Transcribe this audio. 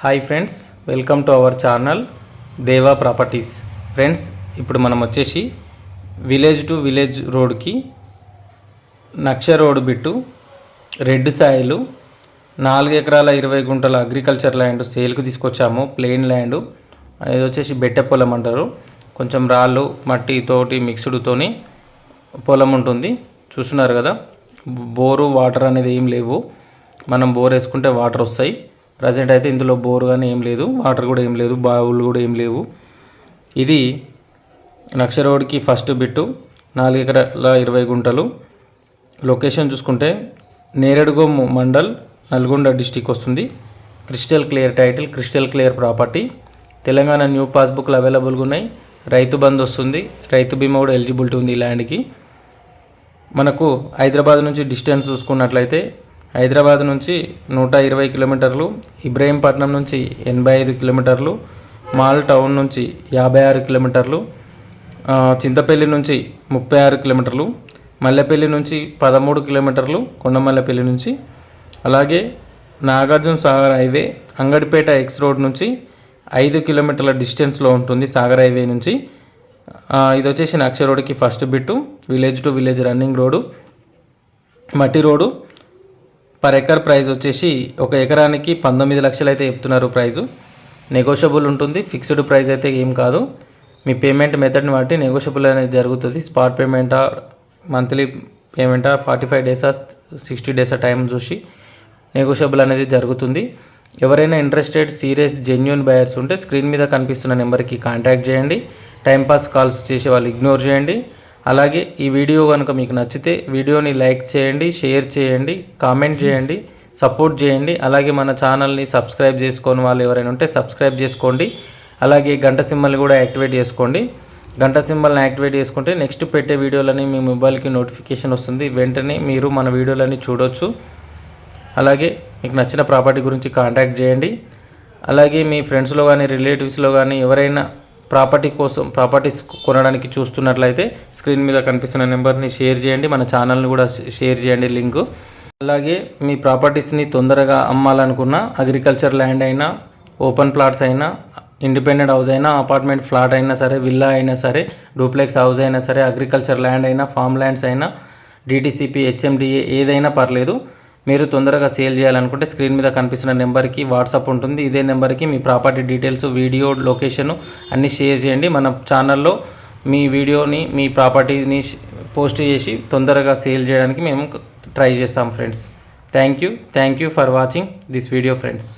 Hi friends welcome to our channel Deva properties. Friends ఇప్పుడు మనం వచ్చేసి విలేజ్ టు విలేజ్ రోడ్కి నక్ష రోడ్ బిట్టు రెడ్ సాయిలు నాలుగు ఎకరాల ఇరవై గుంటల అగ్రికల్చర్ ల్యాండ్ సేల్కి తీసుకొచ్చాము ప్లెయిన్ ల్యాండ్. ఇది వచ్చేసి బెట్టె పొలం అంటారు. కొంచెం రాళ్ళు మట్టి తోటి మిక్స్డ్తోని పొలం ఉంటుంది. చూస్తున్నారు కదా బోరు వాటర్ అనేది ఏం లేవు. మనం బోర్ వేసుకుంటే వాటర్ వస్తాయి. ప్రజెంట్ అయితే ఇందులో బోర్ కానీ ఏం లేదు వాటర్ కూడా ఏం లేదు బావులు కూడా ఏం లేవు. ఇది నక్ష రోడ్కి ఫస్ట్ బిట్టు నాలుగు ఎకరాల ఇరవై గుంటలు. లొకేషన్ చూసుకుంటే నేరేడుగో మండల్ నల్గొండ డిస్టిక్ వస్తుంది. Crystal clear title crystal clear property Telangana new పాస్బుక్లు అవైలబుల్గా ఉన్నాయి. రైతు బంద్ వస్తుంది. రైతు బీమా కూడా ఎలిజిబిలిటీ ఉంది ఈ ల్యాండ్కి మనకు హైదరాబాద్ నుంచి డిస్టెన్స్ చూసుకున్నట్లయితే హైదరాబాద్ నుంచి నూట ఇరవై కిలోమీటర్లు ఇబ్రహీంపట్నం నుంచి ఎనభై ఐదు కిలోమీటర్లు మాల్ టౌన్ నుంచి యాభై ఆరు కిలోమీటర్లు చింతపల్లి నుంచి ముప్పై ఆరు కిలోమీటర్లు మల్లెపల్లి నుంచి పదమూడు కిలోమీటర్లు కొండమల్లెపల్లి నుంచి. అలాగే Nagarjuna Sagar highway Angadipeta X road నుంచి ఐదు కిలోమీటర్ల డిస్టెన్స్లో ఉంటుంది సాగర్ హైవే నుంచి. ఇది వచ్చేసి నక్ష రోడ్కి first bit village to village running road మట్టి రోడ్డు. పర్ ఎకర్ ప్రైస్ వచ్చేసి ఒక ఎకరానికి పంతొమ్మిది లక్షలు అయితే చెప్తున్నారు ప్రైజు. నెగోషియబుల్ ఉంటుంది ఫిక్స్డ్ ప్రైస్ అయితే ఏం కాదు. మీ పేమెంట్ మెథడ్ని బట్టి నెగోషియబుల్ అనేది జరుగుతుంది. స్పాట్ పేమెంటా మంత్లీ పేమెంటా ఫార్టీ ఫైవ్ డేసా సిక్స్టీ డేసా టైం చూసి నెగోషియబుల్ అనేది జరుగుతుంది. ఎవరైనా ఇంట్రెస్టెడ్ సీరియస్ జెన్యున్ బయర్స్ ఉంటే స్క్రీన్ మీద కనిపిస్తున్న నెంబర్కి కాంటాక్ట్ చేయండి. టైంపాస్ కాల్స్ చేసే వాళ్ళు ఇగ్నోర్ చేయండి. అలాగే ఈ వీడియో కనుక మీకు నచ్చితే వీడియోని లైక్ చేయండి షేర్ చేయండి కామెంట్ చేయండి సపోర్ట్ చేయండి. అలాగే మన ఛానల్ని సబ్స్క్రైబ్ చేసుకొని వాళ్ళు ఎవరైనా ఉంటే సబ్స్క్రైబ్ చేసుకోండి. అలాగే గంట సింబల్ని కూడా యాక్టివేట్ చేసుకోండి. గంట సింబల్ని యాక్టివేట్ చేసుకుంటే నెక్స్ట్ పెట్టే వీడియోలని మీ మొబైల్కి నోటిఫికేషన్ వస్తుంది. వెంటనే మీరు మన వీడియోలని చూడొచ్చు. అలాగే మీకు నచ్చిన ప్రాపర్టీ గురించి కాంటాక్ట్ చేయండి. అలాగే మీ ఫ్రెండ్స్లో కానీ రిలేటివ్స్లో కానీ ఎవరైనా ప్రాపర్టీ కోసం ప్రాపర్టీస్ కొనడానికి చూస్తున్నట్లయితే స్క్రీన్ మీద కనిపిస్తున్న నెంబర్ని షేర్ చేయండి మన ఛానల్ని కూడా షేర్ చేయండి లింకు. అలాగే మీ ప్రాపర్టీస్ని తొందరగా అమ్మాలనుకున్న అగ్రికల్చర్ ల్యాండ్ అయినా ఓపెన్ ప్లాట్స్ అయినా ఇండిపెండెంట్ హౌస్ అయినా అపార్ట్మెంట్ ఫ్లాట్ అయినా సరే విల్లా అయినా సరే డూప్లెక్స్ హౌస్ అయినా సరే అగ్రికల్చర్ ల్యాండ్ అయినా ఫామ్ ల్యాండ్స్ అయినా డిటీసీపీ హెచ్ఎండిఏ ఏదైనా పర్లేదు. మీరు తొందరగా సేల్ చేయాలనుకుంటే స్క్రీన్ మీద కనిపిస్తున్న నెంబర్కి వాట్సాప్ ఉంటుంది. ఇదే నెంబర్కి మీ ప్రాపర్టీ డీటెయిల్స్ వీడియో లొకేషన్ అన్నీ షేర్ చేయండి. మన ఛానల్లో మీ వీడియోని మీ ప్రాపర్టీని పోస్ట్ చేసి తొందరగా సేల్ చేయడానికి మేము ట్రై చేస్తాం friends. Thank you. Thank you for watching this video friends.